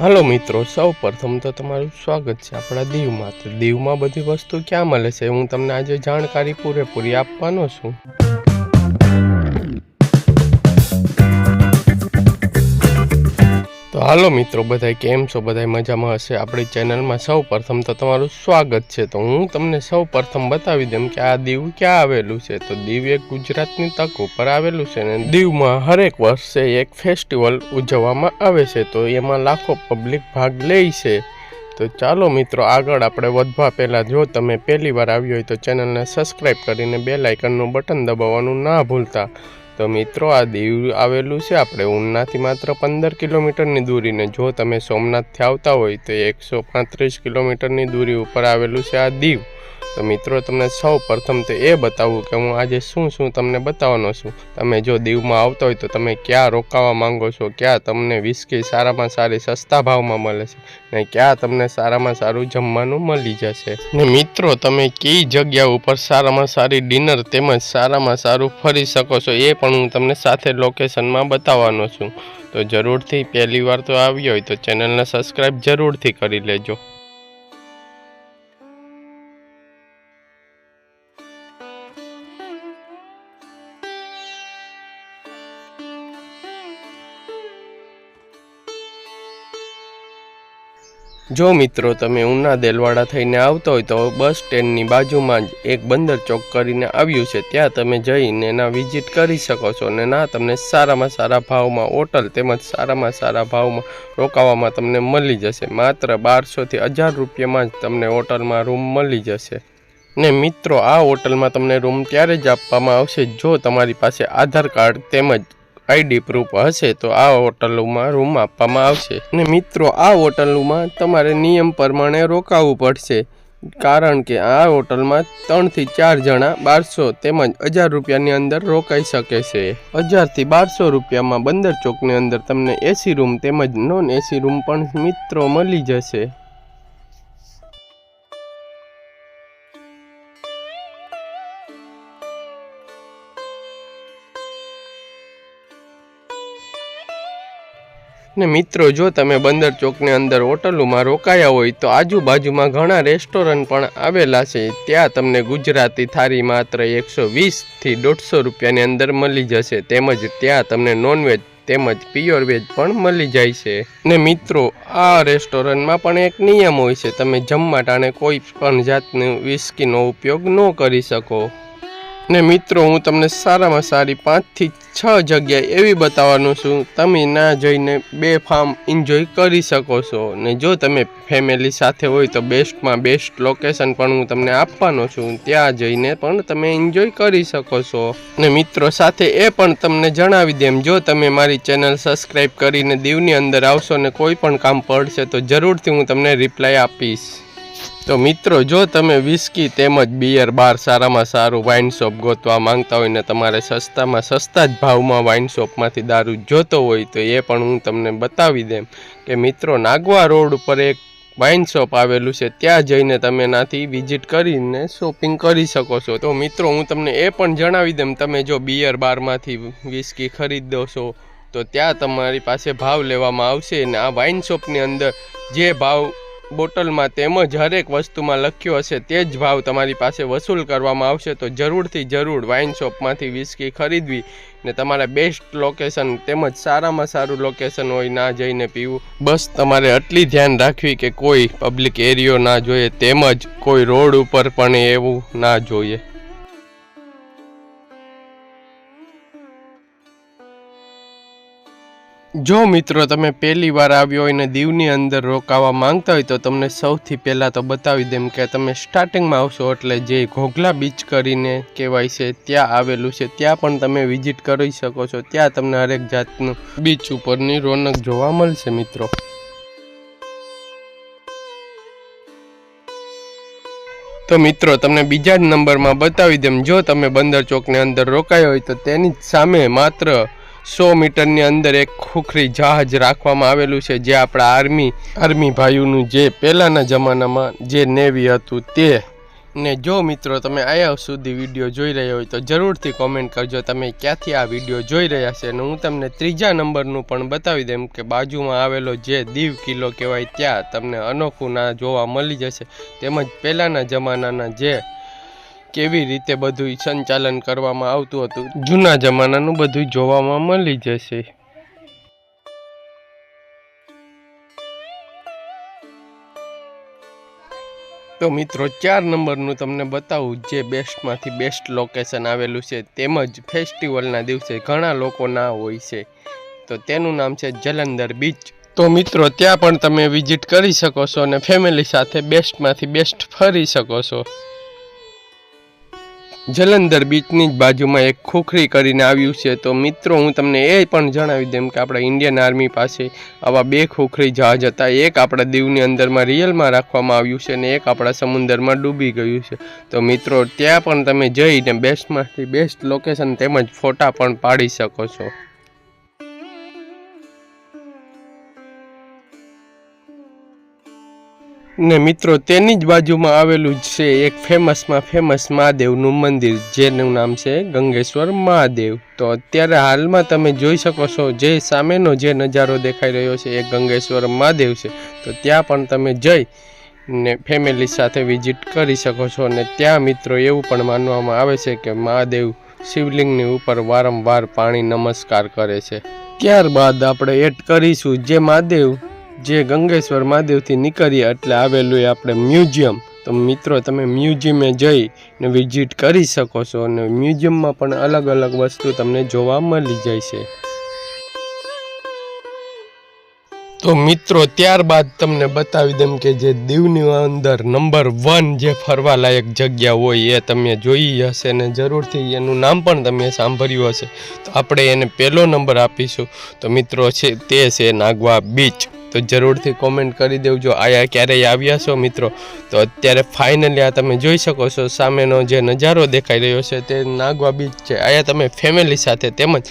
હાલો મિત્રો, સૌ પ્રથમ તો તમારું સ્વાગત છે આપણા દીવમાં. તો દીવમાં બધી વસ્તુ ક્યાં મળે છે હું તમને આજે જાણકારી પૂરેપૂરી આપવાનો છું. તો હાલો મિત્રો, બધાય કેમ છો? બધાય મજામાં હશે? આપણી ચેનલમાં સૌ પ્રથમ તો તમારું સ્વાગત છે. તો હું તમને સૌ પ્રથમ બતાવી દઉં કે આ દીવ ક્યાં આવેલું છે? તો દીવ એક ગુજરાતની તક ઉપર આવેલું છે ને દીવમાં હરેક વર્ષે એક ફેસ્ટિવલ ઉજવવામાં આવે છે. તો એમાં લાખો પબ્લિક ભાગ લે છે. તો ચાલો મિત્રો, આગળ આપણે વધવા પહેલાં જો તમે પહેલી વાર આવ્યો હોય તો ચેનલને સબસ્ક્રાઈબ કરીને બે લાઇકનનું બટન દબાવવાનું ના ભૂલતા. તો મિત્રો, આ દીવ આવેલું છે આપણે ઉનાથી માત્ર પંદર કિલોમીટરની દૂરીને. જો તમે સોમનાથથી આવતા હોય તો એકસો પાંત્રીસ કિલોમીટરની દૂરી ઉપર આવેલું છે આ દીવ. તો મિત્રો, તમને સૌ પ્રથમ તો એ બતાવું કે હું આજે શું શું તમને બતાવવાનો છું. તમે જો દીવમાં આવતા હોય તો તમે ક્યાં રોકાવા માંગો છો? ક્યાં તમને વિસ્કી સારામાં સારી સસ્તા ભાવમાં મળે છે? ને ક્યાં તમને સારામાં સારું જમવાનું મળી જશે? ને મિત્રો, તમે કઈ જગ્યા ઉપર સારામાં સારી ડિનર તેમજ સારામાં સારું ફરી શકો છો એ પણ હું તમને સાથે લોકેશનમાં બતાવવાનો છું. તો જરૂરથી પહેલી વાર તો આવ્યો હોય તો ચેનલને સબસ્ક્રાઈબ જરૂરથી કરી લેજો. જો મિત્રો તમે ઉના દેલવાડા થઈને આવતા હોય તો બસ સ્ટેન્ડની બાજુમાં જ એક બંદર ચોક કરીને આવ્યું છે. ત્યાં તમે જઈને એના વિઝિટ કરી શકો છો અને ના તમને સારામાં સારા ભાવમાં હોટલ તેમજ સારામાં સારા ભાવમાં રોકાવામાં તમને મળી જશે. માત્ર બારસોથી હજાર રૂપિયામાં જ તમને હોટલમાં રૂમ મળી જશે. ને મિત્રો, આ હોટલમાં તમને રૂમ ત્યારે જ આપવામાં આવશે જો તમારી પાસે આધાર કાર્ડ તેમજ આઈડી પ્રૂફ હશે તો આ હોટલોમાં રૂમ આપવામાં આવશે. અને મિત્રો, આ હોટલોમાં તમારે નિયમ પ્રમાણે રોકાવું પડશે. કારણ કે આ હોટલમાં ત્રણથી ચાર જણા બારસો તેમજ હજાર રૂપિયાની અંદર રોકાઈ શકે છે. હજારથી બારસો રૂપિયામાં બંદર ચોકની અંદર તમને એસી રૂમ તેમજ નોન એસી રૂમ પણ મિત્રો મળી જશે. ને મિત્રો, જો તમે બંદર ચોકની અંદર હોટલોમાં રોકાયા હોય તો આજુબાજુમાં ઘણા રેસ્ટોરન્ટ પણ આવેલા છે. ત્યાં તમને ગુજરાતી થાળી માત્ર એકસો વીસથી દોઢસો રૂપિયાની અંદર મળી જશે. તેમજ ત્યાં તમને નોનવેજ તેમજ પ્યોર વેજ પણ મળી જાય છે. ને મિત્રો, આ રેસ્ટોરન્ટમાં પણ એક નિયમ હોય છે. તમે જમવા ટાણે કોઈ પણ જાતનું વિસ્કીનો ઉપયોગ ન કરી શકો. ને મિત્રો, હું તમને સારામાં સારી પાંચથી છ જગ્યાએ એવી બતાવવાનું છું, તમે ના જઈને બે ફાર્મ એન્જોય કરી શકો છો. ને જો તમે ફેમિલી સાથે હોય તો બેસ્ટમાં બેસ્ટ લોકેશન પણ હું તમને આપવાનો છું, ત્યાં જઈને પણ તમે એન્જોય કરી શકો છો. ને મિત્રો, સાથે એ પણ તમને જણાવી દેમ, જો તમે મારી ચેનલ સબસ્ક્રાઈબ કરીને દીવની અંદર આવશો ને કોઈ પણ કામ પડશે તો જરૂરથી હું તમને રિપ્લાય આપીશ. તો મિત્રો, જો તમે વિસ્કી તેમજ બિયર બાર સારામાં સારું વાઇન શોપ ગોતવા માંગતા હોય ને તમારે સસ્તામાં સસ્તા જ ભાવમાં વાઇન શોપમાંથી દારૂ જોતો હોય તો એ પણ હું તમને બતાવી દેમ કે મિત્રો, નાગવા રોડ ઉપર એક વાઇન શોપ આવેલું છે, ત્યાં જઈને તમે એનાથી વિઝિટ કરીને શોપિંગ કરી શકો છો. તો મિત્રો, હું તમને એ પણ જણાવી દઉં, તમે જો બિયર બારમાંથી વિસ્કી ખરીદો છો, તો ત્યાં તમારી પાસે ભાવ લેવામાં આવશે અને આ વાઇન શોપની અંદર જે ભાવ બોટલમાં તેમજ હરેક વસ્તુમાં લખ્યો હશે તે જ ભાવ તમારી પાસે વસૂલ કરવામાં આવશે, તો જરૂરથી જરૂર વાઇન શોપમાંથી વિસ્કી ખરીદવી ને તમારા બેસ્ટ લોકેશન તેમજ સારામાં સારું લોકેશન હોય ના જઈને પીવું. બસ તમારે આટલી ધ્યાન રાખવી કે કોઈ પબ્લિક એરિયો ના જોઈએ, તેમજ કોઈ રોડ ઉપર પણ એવું ના જોઈએ. જો મિત્રો તમે પહેલી વાર આવ્યો હોય ને દીવની અંદર રોકાવા માંગતા હોય તો તમને સૌથી પહેલાં તો બતાવી દેમ કે તમે સ્ટાર્ટિંગમાં આવશો એટલે જે ઘોઘલા બીચ કરીને કહેવાય છે, ત્યાં આવેલું છે. ત્યાં પણ તમે વિઝિટ કરી શકો છો. ત્યાં તમને હરેક જાતનું બીચ ઉપરની રોનક જોવા મળશે મિત્રો. તો મિત્રો, તમને બીજા જ નંબરમાં બતાવી દેમ જો તમે બંદર ચોકની અંદર રોકાયા હોય તો તેની સામે માત્ર સો મીટરની અંદર એક ખુખરી જહાજ રાખવામાં આવેલું છે, જે આપણા આર્મી આર્મી ભાઈઓનું જે પહેલાંના જમાનામાં જે નેવી હતું તે. ને જો મિત્રો તમે આયા સુધી વીડિયો જોઈ રહ્યા હોય તો જરૂરથી કોમેન્ટ કરજો, તમે ક્યાંથી આ વીડિયો જોઈ રહ્યા છે અને હું તમને ત્રીજા નંબરનું પણ બતાવી દઉં કે બાજુમાં આવેલો જે દીવ કિલ્લો કહેવાય ત્યાં તમને અનોખું ના જોવા મળી જશે. તેમજ પહેલાંના જમાનાના જે કેવી રીતે બધું સંચાલન કરવામાં આવતું હતું? જૂના જમાનાનું બધું જોવામાં મળી જશે. તો મિત્રો, ચાર નંબરનું તમને બતાવું, જે બેસ્ટમાંથી બેસ્ટ લોકેશન આવેલું છે, તેમજ ફેસ્ટિવલના દિવસે ઘણા લોકો ના હોય છે. તો તેનું નામ છે જલંધર બીચ. તો મિત્રો, ત્યાં પણ તમે વિઝિટ કરી શકો છો અને ફેમિલી સાથે બેસ્ટમાંથી બેસ્ટ ફરી શકો છો. જલંધર બીચની જ બાજુમાં એક ખોખરી કરીને આવ્યું છે. તો મિત્રો, હું તમને એ પણ જણાવી દઉં કે આપણા ઇન્ડિયન આર્મી પાસે આવા બે ખોખરી જહાજ હતા. એક આપણા દીવની અંદરમાં રિયલમાં રાખવામાં આવ્યું છે અને એક આપણા સમુદ્રમાં ડૂબી ગયું છે. તો મિત્રો, ત્યાં પણ તમે જઈને બેસ્ટમાંથી બેસ્ટ લોકેશન તેમજ ફોટા પણ પાડી શકો છો. ને મિત્રો, તેની જ બાજુમાં આવેલું જ છે એક ફેમસમાં ફેમસ મહાદેવનું મંદિર, જેનું નામ છે ગંગેશ્વર મહાદેવ. તો અત્યારે હાલમાં તમે જોઈ શકો છો, જે સામેનો જે નજારો દેખાઈ રહ્યો છે એ ગંગેશ્વર મહાદેવ છે. તો ત્યાં પણ તમે જઈ ને ફેમિલી સાથે વિઝિટ કરી શકો છો અને ત્યાં મિત્રો એવું પણ માનવામાં આવે છે કે મહાદેવ શિવલિંગની ઉપર વારંવાર પાણી નમસ્કાર કરે છે. ત્યારબાદ આપણે એડ કરીશું જે મહાદેવ જે ગંગેશ્વર મહાદેવથી નીકળીએ એટલે આવેલું આપણે મ્યુઝિયમ. તો મિત્રો, તમે મ્યુઝિયમે જઈ ને વિઝિટ કરી શકો છો અને મ્યુઝિયમમાં પણ અલગ અલગ વસ્તુ તમને જોવા મળી જાય છે તો મિત્રો, ત્યારબાદ તમને બતાવી દઉં કે જે દીવની અંદર નંબર વન જે ફરવાલાયક જગ્યા હોય એ તમે જોઈ હશે ને જરૂરથી એનું નામ પણ તમે સાંભળ્યું હશે. તો આપણે એને પહેલો નંબર આપીશું. તો મિત્રો, છે તે છે નાગવા બીચ. તો જરૂરથી કોમેન્ટ કરી દેવજો. આયા ક્યારેય આવ્યા છો મિત્રો? તો અત્યારે ફાઇનલી આ તમે જોઈ શકો છો, સામેનો જે નજારો દેખાઈ રહ્યો છે તે નાગવા બીચ છે. આયા તમે ફેમિલી સાથે તેમજ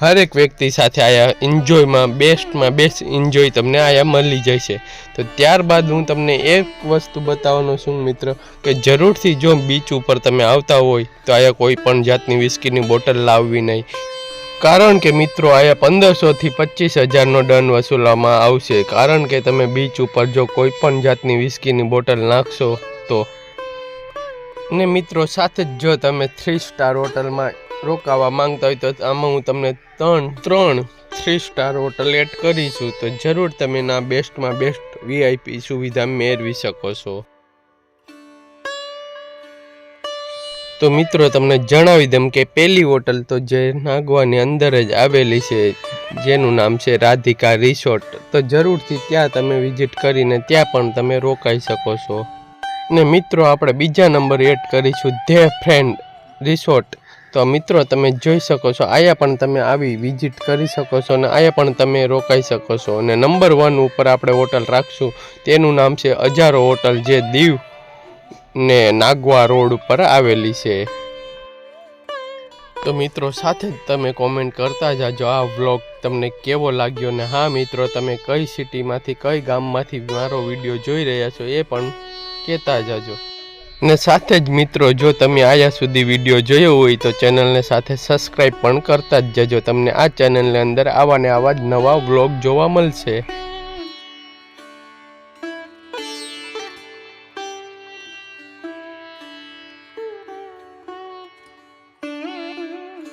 હરેક વ્યક્તિ સાથે આયા એન્જોયમાં બેસ્ટમાં બેસ્ટ એન્જોય તમને આયા મળી જાય છે તો ત્યારબાદ હું તમને એક વસ્તુ બતાવવાનો છું મિત્ર, કે જરૂરથી જો બીચ ઉપર તમે આવતા હોય, તો આયા કોઈ પણ જાતની વિસ્કીની બોટલ લાવવી નહીં. કારણ કે મિત્રો, આયા પંદરસોથી પચીસ હજારનો દંડ વસૂલવામાં આવશે. કારણ કે તમે બીચ ઉપર જો કોઈ પણ જાતની વિસ્કીની બોટલ નાખશો, તો ને મિત્રો, સાથે જ જો તમે થ્રી સ્ટાર હોટલમાં રોકાવા માંગતા હોય તો આમાં હું તમને ત્રણ ત્રણ થ્રી સ્ટાર હોટલ એડ કરીશું. તો જરૂર તમે ના બેસ્ટમાં બેસ્ટ વીઆઈપી સુવિધા મેળવી શકો છો. તો મિત્રો, તમને જણાવી દઉં કે પહેલી હોટલ તો જે નાગવાની અંદર જ આવેલી છે, જેનું નામ છે રાધિકા રિસોર્ટ. તો જરૂરથી ત્યાં તમે વિઝિટ કરીને ત્યાં પણ તમે રોકાઈ શકો છો. ને મિત્રો, આપણે બીજા નંબર એડ કરીશું ધે ફ્રેન્ડ રિસોર્ટ. તો મિત્રો, તમે જોઈ શકો છો આયા પણ તમે આવી વિઝિટ કરી શકો છો અને અહીંયા પણ તમે રોકાઈ શકો છો. અને નંબર વન ઉપર આપણે હોટલ રાખશું. તેનું નામ છે હજારો હોટલ, જે દીવ ને નાગવા રોડ ઉપર આવેલી છે. તો મિત્રો, સાથે જ તમે કોમેન્ટ કરતા જાજો આ વ્લોગ તમને કેવો લાગ્યો ને હા મિત્રો, તમે કઈ સિટીમાંથી કઈ ગામમાંથી મારો વીડિયો જોઈ રહ્યા છો એ પણ કહેતા જાજો. ને સાથે જ મિત્રો, જો તમે આયા સુધી વીડિયો જોયો હોય તો ચેનલને સાથે સબસ્ક્રાઈબ પણ કરતા જ જજો. તમને આ ચેનલની અંદર આવા ને આવા જ નવા વ્લોગ જોવા મળશે.